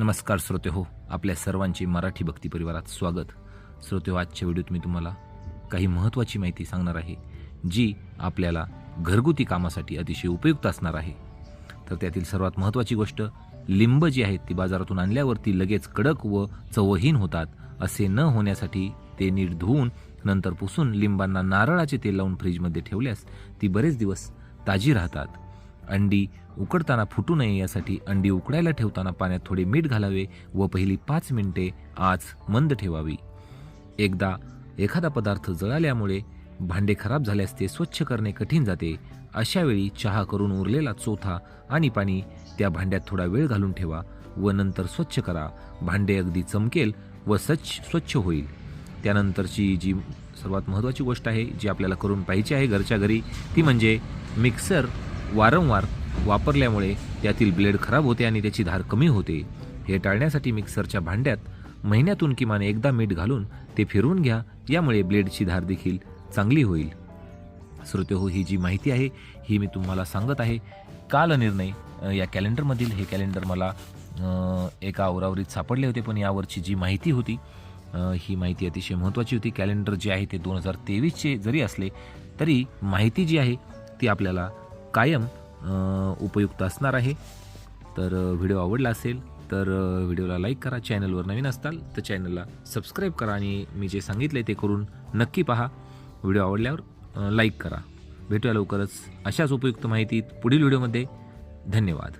नमस्कार श्रोते हो आपल्या सर्वांचे मराठी भक्ती परिवारात स्वागत. श्रोते हो आजच्या व्हिडिओत मी तुम्हाला काही महत्त्वाची माहिती सांगणार आहे जी आपल्याला घरगुती कामासाठी अतिशय उपयुक्त असणार आहे. तर त्यातील सर्वात महत्त्वाची गोष्ट लिंब जी आहेत ती बाजारातून आणल्यावरती लगेच कडक व चवहीन होतात असे न होण्यासाठी ते नीट धुवून नंतर पुसून लिंबांना नारळाचे तेल लावून फ्रीजमध्ये ठेवल्यास ती बरेच दिवस ताजी राहतात. अंडी उकडताना फुटू नये यासाठी अंडी उकडायला ठेवताना पाण्यात थोडे मीठ घालावे व पहिली पाच मिनिटे आच मंद ठेवावी. एकदा एखादा पदार्थ जळाल्यामुळे भांडे खराब झाल्यास ते स्वच्छ करणे कठीण जाते. अशावेळी चहा करून उरलेला चोथा आणि पाणी त्या भांड्यात थोडा वेळ घालून ठेवा व नंतर स्वच्छ करा. भांडे अगदी चमकेल व स्वच्छ स्वच्छ होईल. त्यानंतरची जी सर्वात महत्त्वाची गोष्ट आहे जी आपल्याला करून पाहिजे आहे घरच्या घरी ती म्हणजे मिक्सर वारंवार वापरल्यामुळे त्यातील ब्लेड खराब होते आणि त्याची धार कमी होते. हे टाळण्यासाठी मिक्सरच्या भांड्यात महिन्यातून किमान एकदा मीठ घालून ते फिरवून घ्या. यामुळे ब्लेडची धार देखील चांगली होईल. श्रोते हो ही जी माहिती आहे ही मी तुम्हाला सांगत आहे. काल निर्णय या कॅलेंडरमधील हे कॅलेंडर मला एका आवरावरीत सापडले होते पण यावरची जी माहिती होती ही माहिती अतिशय महत्त्वाची होती. कॅलेंडर जे आहे ते दोन हजार तेवीसचे जरी असले तरी माहिती जी आहे ती आपल्याला कायम उपयुक्त असणार आहे. तर व्हिडिओ आवडला असेल तर व्हिडिओला लाईक करा. चॅनलवर नवीन असताल तर चॅनलला सबस्क्राईब करा आणि मी जे सांगितले ते करून नक्की पहा. व्हिडिओ आवडल्यावर लाईक करा. भेटूया लवकरच अशाच उपयुक्त माहितीत पुढील व्हिडिओमध्ये. धन्यवाद.